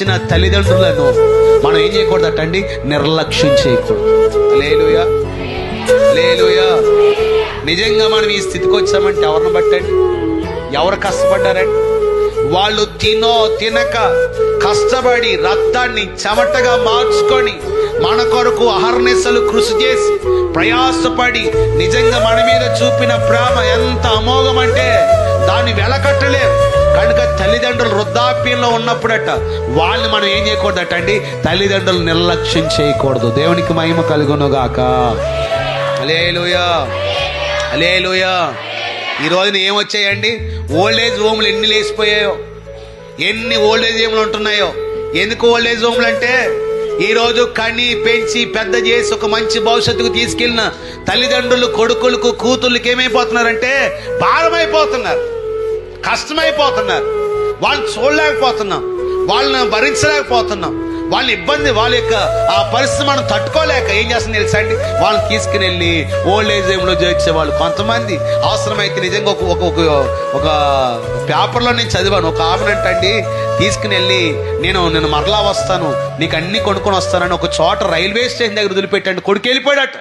ఇచ్చిన తల్లిదండ్రులను మనం ఏం చేయకూడదటండి? నిర్లక్ష్యం చేయకూడదు. లేలుయా లేలుయా నిజంగా మనం ఈ స్థితికి వచ్చామంటే ఎవరిని బట్టండి? ఎవరు కష్టపడ్డారండి? వాళ్ళు తినో తినక కష్టపడి రక్తాన్ని చెమటగా మార్చుకొని మన కొరకు అహర్నిశలు కృషి చేసి ప్రయాసపడి నిజంగా మన మీద చూపిన ప్రేమ ఎంత అమోఘం అంటే దాన్ని వెలకట్టలేరు. కనుక తల్లిదండ్రులు వృద్ధాప్యంలో ఉన్నప్పుడట వాళ్ళని మనం ఏం చేయకూడదట అండి? తల్లిదండ్రులు నిర్లక్ష్యం చేయకూడదు. దేవునికి మహిమ కలుగునుగాక. అలేలుయా అలేలుయా ఈ రోజున ఏమొచ్చాయండి ఓల్డ్ ఏజ్ హోమ్లు ఎన్ని లేచిపోయాయో? ఎన్ని ఓల్డ్ ఏజ్ హోమ్లు ఉంటున్నాయో? ఎందుకు ఓల్డ్ ఏజ్ హోమ్లు అంటే ఈ రోజు కని పెంచి పెద్ద చేసి ఒక మంచి భవిష్యత్తుకు తీసుకెళ్ళిన తల్లిదండ్రులు కొడుకులకు కూతుళ్ళకి ఏమైపోతున్నారంటే భారమైపోతున్నారు. కష్టమైపోతున్నారు వాళ్ళని చూడలేకపోతున్నాం. వాళ్ళని భరించలేకపోతున్నాం. వాళ్ళ ఇబ్బంది వాళ్ళ యొక్క ఆ పరిస్థితి మనం తట్టుకోలేక ఏం చేస్తుంది తెలుసండి వాళ్ళని తీసుకుని వెళ్ళి ఓల్డ్ ఏజ్లో చేర్చే వాళ్ళు కొంతమంది. అవసరమైతే నిజంగా ఒక ఒక ఒక- పేపర్లో నేను చదివాను. ఒక ఆమెనంటండి తీసుకుని వెళ్ళి నేను నేను మరలా వస్తాను. నీకు అన్ని కొనుక్కొని వస్తానని ఒక చోట రైల్వే స్టేషన్ దగ్గర వదిలిపెట్టండి. కొడుకు వెళ్ళిపోయాడట.